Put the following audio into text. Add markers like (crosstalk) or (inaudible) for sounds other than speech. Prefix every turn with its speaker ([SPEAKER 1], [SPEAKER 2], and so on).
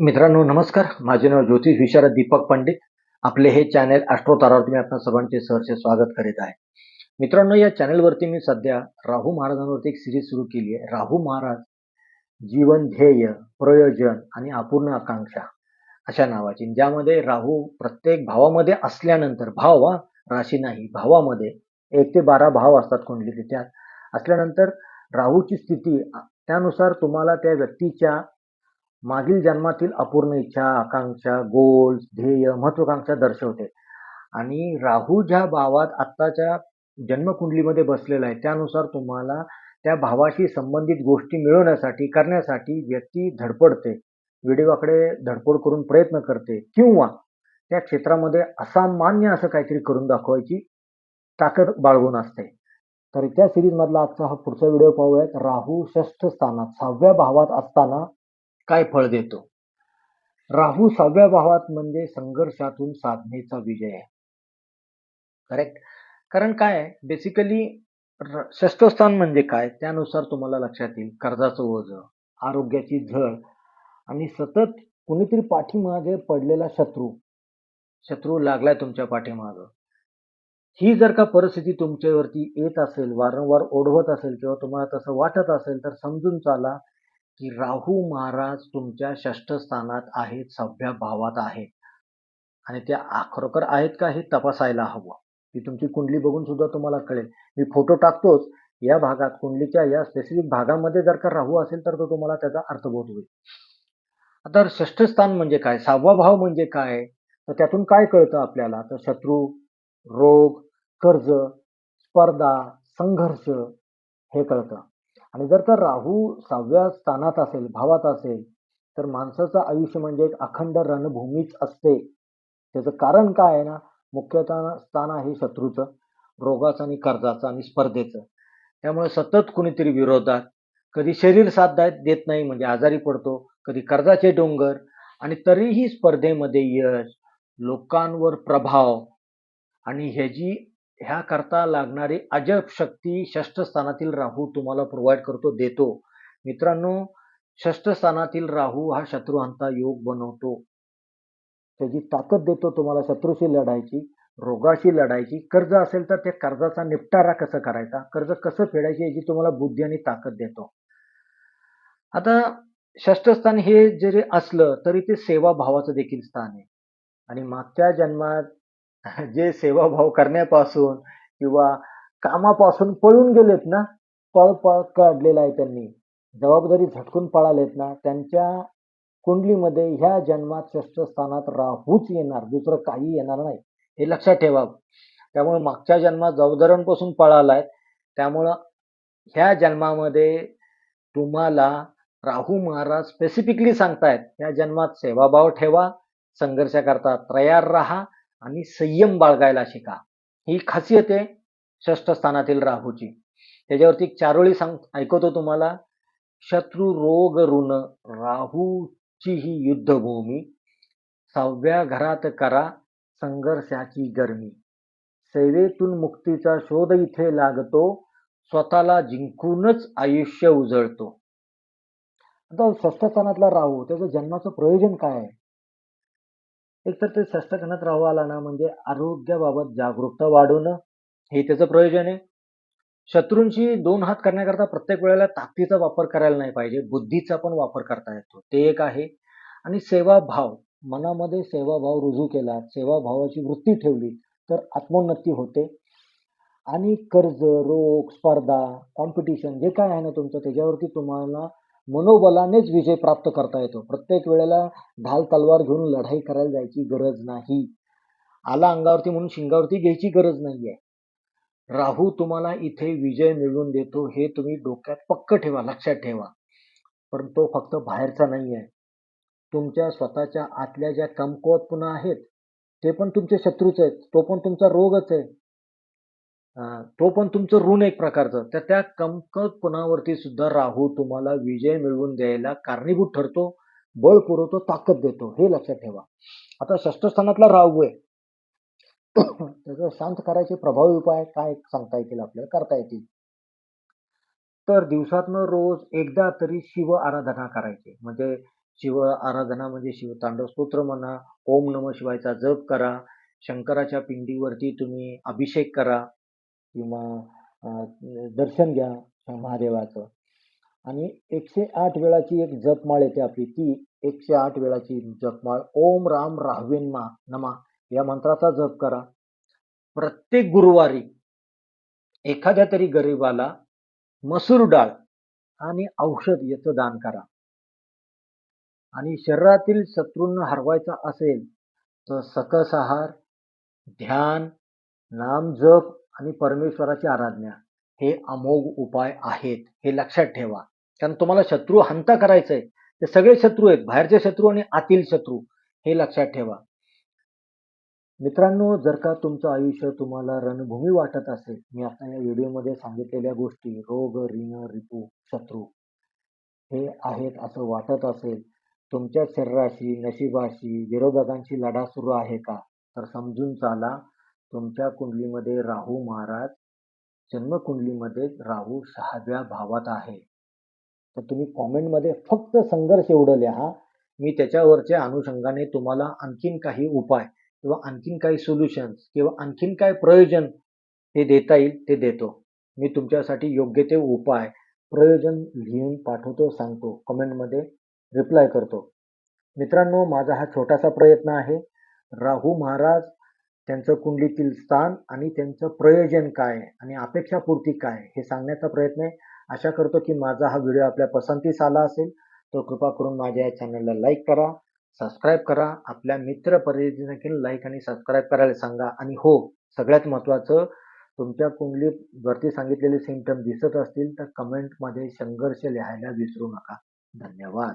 [SPEAKER 1] मित्रांनो नमस्कार. माझे नाव ज्योतिष विशारद दीपक पंडित. आपले हे चॅनेल ॲस्ट्रो तारावरती मी आपल्या सर्वांचे सहर्ष स्वागत करीत आहे. मित्रांनो या चॅनेलवरती मी सध्या राहू महाराजांवरती एक सिरीज सुरू केली आहे. राहू महाराज जीवन ध्येय प्रयोजन आणि अपूर्ण आकांक्षा अशा नावाची. ज्यामध्ये राहू प्रत्येक भावामध्ये असल्यानंतर भाव हा राशी नाही भावामध्ये एक ते बारा भाव असतात कुंडलीचे त्यात. असल्यानंतर राहूची स्थिती त्यानुसार तुम्हाला त्या व्यक्तीच्या मागील जन्मातील अपूर्ण इच्छा आकांक्षा गोल्स ध्येय महत्वाकांक्षा दर्शवते. आणि राहू ज्या भावात आत्ताच्या जन्मकुंडलीमध्ये बसलेला आहे त्यानुसार तुम्हाला त्या भावाशी संबंधित गोष्टी मिळवण्यासाठी करण्यासाठी व्यक्ती धडपडते. व्हिडिओकडे धडपड करून प्रयत्न करते. किंवा त्या क्षेत्रामध्ये असामान्य असं काहीतरी करून दाखवायची ताकद बाळगून असते. तर त्या सिरीजमधला आजचा हा पुढचा व्हिडिओ पाहूयात. राहू षष्ठ स्थानात सहाव्या भावात असताना काय फळ देतो? राहू सहाव्या भावात म्हणजे संघर्षातून साधनेचा विजय. आहे करेक्ट कारण काय? बेसिकली षष्ठस्थान म्हणजे काय? त्यानुसार तुम्हाला लक्षात येईल. कर्जाचं ओझ आरोग्याची झळ आणि सतत कुणीतरी पाठीमागे पडलेला शत्रू. शत्रू लागलाय तुमच्या पाठीमागं. ही जर का परिस्थिती तुमच्यावरती येत असेल वारंवार ओढवत असेल किंवा तुम्हाला तसं वाटत असेल तर समजून चाला. की राहू महाराज तुमच्या षष्ठ स्थानात आहेत सभ्या भावात आहेत. आणि त्या आखरोखर खरोखर आहेत का हे तपासायला हवं. ती तुमची कुंडली बघून सुद्धा तुम्हाला कळेल. मी फोटो टाकतोच. या भागात कुंडलीच्या या स्पेसिफिक भागामध्ये जर का राहू असेल तर तो तुम्हाला त्याचा अर्थबोध होईल. आता षष्ठ स्थान म्हणजे काय? सहावा भाव म्हणजे काय? तर त्यातून काय कळतं आपल्याला? तर शत्रू रोग कर्ज स्पर्धा संघर्ष हे कळतं. आणि जर का राहू सहाव्या स्थानात असेल भावात असेल तर माणसाचं आयुष्य म्हणजे एक अखंड रणभूमीच असते. त्याचं कारण काय आहे ना? मुख्यतः स्थान आहे शत्रूचं रोगाचं आणि कर्जाचं आणि स्पर्धेचं. त्यामुळे सतत कुणीतरी विरोधात कधी शरीर साथ देत- नाही म्हणजे आजारी पडतो कधी कर्जाचे डोंगर आणि तरीही स्पर्धेमध्ये यश लोकांवर प्रभाव आणि ह्याची ह्याकरता लागणारी अजब शक्ती षष्ठस्थानातील राहू तुम्हाला प्रोव्हाइड करतो देतो. मित्रांनो षष्ठस्थानातील राहू हा शत्रुहंता योग बनवतो. त्याची ताकद देतो तुम्हाला शत्रूशी लढायची रोगाशी लढायची. कर्ज असेल तर त्या कर्जाचा निपटारा कसं करायचा? कर्ज कसं फेडायची याची तुम्हाला बुद्धी आणि ताकद देतो. आता षष्ठ स्थान हे जरी असलं तरी ते सेवा भावाचं देखील स्थान आहे. आणि मागच्या जन्मात (laughs) जे सेवाभाव करण्यापासून किंवा कामापासून पळून गेलेत ना पळ पळ काढलेला आहे त्यांनी. जबाबदारी झटकून पळालेत ना त्यांच्या कुंडलीमध्ये ह्या जन्मात षष्ठ स्थानात राहूच येणार दुसरं काही येणार नाही. हे लक्षात ठेवा. त्यामुळे मागच्या जन्मात जबाबदाऱ्यांपासून पळालाय त्यामुळं ह्या जन्मामध्ये तुम्हाला राहू महाराज स्पेसिफिकली सांगतायत या जन्मात सेवाभाव ठेवा संघर्ष करता तयार राहा आणि संयम बाळगायला शिका. ही खासियत आहे षष्ठ स्थानातील राहूची. त्याच्यावरती एक चारोळी सांग ऐकवतो तुम्हाला. शत्रू रोग ऋण राहूची ही युद्धभूमी. सहाव्या घरात करा संघर्षाची गरमी. सेवेतून मुक्तीचा शोध इथे लागतो. स्वतःला जिंकूनच आयुष्य उजळतो. आता षष्ठ स्थानातला राहू त्याचं जन्माचं प्रयोजन काय आहे? एकतर ते षष्ठ राहू आला ना म्हणजे आरोग्याबाबत जागरूकता वाढवणं हे त्याचं प्रयोजन आहे. शत्रूंशी दोन हात करण्याकरता प्रत्येक वेळेला ताकदीचा वापर करायला नाही पाहिजे बुद्धीचा पण वापर करता येतो. ते एक आहे. आणि सेवाभाव मनामध्ये सेवाभाव रुजू केला सेवाभावाची वृत्ती ठेवली तर आत्मोन्नती होते. आणि कर्ज रोग स्पर्धा कॉम्पिटिशन जे काय आहे ना तुमचं त्याच्यावरती तुम्हाला मनोबलानेच विजय प्राप्त करता येतो. प्रत्येक वेळेला ढाल तलवार घेऊन लढाई करायला जायची गरज नाही. आला अंगावरती म्हणून शिंगावरती घ्यायची गरज नाहीये. राहू तुम्हाला इथे विजय मिळवून देतो हे तुम्ही डोक्यात पक्क ठेवा लक्षात ठेवा. पण तो फक्त बाहेरचा नाही आहे तुमच्या स्वतःच्या आतल्या ज्या कमकुवत पुन्हा आहेत ते पण तुमचे शत्रूच आहेत तो पण तुमचा रोगच आहे. तो पण तुमचं ऋण एक प्रकारचं. तर त्या कमकतपणावरती सुद्धा राहू तुम्हाला विजय मिळवून द्यायला कारणीभूत ठरतो बळ पुरवतो ताकद देतो. हे लक्षात ठेवा. आता षष्ठस्थानातला राहू आहे. (coughs) त्याचं शांत करायचे प्रभावी उपाय काय सांगता येतील आपल्याला? करता येतील. तर दिवसातनं रोज एकदा तरी शिव आराधना करायची. म्हणजे शिव आराधना म्हणजे शिव तांडव स्तोत्र म्हणा ओम नम शिवायचा जप करा शंकराच्या पिंडीवरती तुम्ही अभिषेक करा. किंवा दर्शन घ्या महादेवाचं. आणि एकशे आठ वेळाची एक जपमाळ येते आपली. ती एकशे आठ वेळाची जपमाळ. ओम राम राघवेन मा नमा. या मंत्राचा जप करा. प्रत्येक गुरुवारी एखाद्या तरी गरिबाला मसूर डाळ आणि औषध याचं दान करा. आणि शरीरातील शत्रूंना हरवायचा असेल तर सकस आहार ध्यान नाम जप आणि परमेश्वराची आराधना. हे अमोघ उपाय आहेत हे लक्षात ठेवा. कारण तुम्हाला शत्रू हंता करायचंय. ते सगळे शत्रू आहेत बाहेरचे शत्रू आणि आतील शत्रू हे लक्षात ठेवा. मित्रांनो जर का तुमचं आयुष्य तुम्हाला रणभूमी वाटत असेल मी आता या व्हिडिओमध्ये सांगितलेल्या गोष्टी रोग रिंग रिपू शत्रू हे आहेत असं वाटत असेल तुमच्या शरीराशी नशिबाशी विरोधकांशी लढा सुरू आहे का? तर समजून चाला. तुमच्या कुंडलीमध्ये राहू महाराज. जन्मकुंडलीमध्ये राहू सहाव्या भावात आहे. तर तुम्ही कॉमेंटमध्ये फक्त संघर्ष एवढं लिहा. मी त्याच्यावरच्या अनुषंगाने तुम्हाला आणखीन काही उपाय किंवा आणखीन काही सोल्युशन्स किंवा आणखीन काय प्रयोजन ते देता येईल ते देतो. मी तुमच्यासाठी योग्य ते उपाय प्रयोजन लिहून पाठवतो सांगतो कमेंटमध्ये रिप्लाय करतो. मित्रांनो माझा हा छोटासा प्रयत्न आहे. राहू महाराज त्यांचं कुंडलीतील स्थान आणि त्यांचं प्रयोजन काय आणि अपेक्षापूर्ती काय हे सांगण्याचा प्रयत्न आहे. आशा करतो की माझा हा व्हिडिओ आपल्या पसंतीस आला असेल तर कृपा करून माझ्या या चॅनलला लाईक करा सबस्क्राईब करा. आपल्या मित्र परिजन देखील लाईक आणि सबस्क्राईब करायला सांगा. आणि हो सगळ्यात महत्त्वाचं तुमच्या कुंडलीत वरती सांगितलेले सिमटम दिसत असतील तर कमेंटमध्ये संघर्ष लिहायला विसरू नका. धन्यवाद.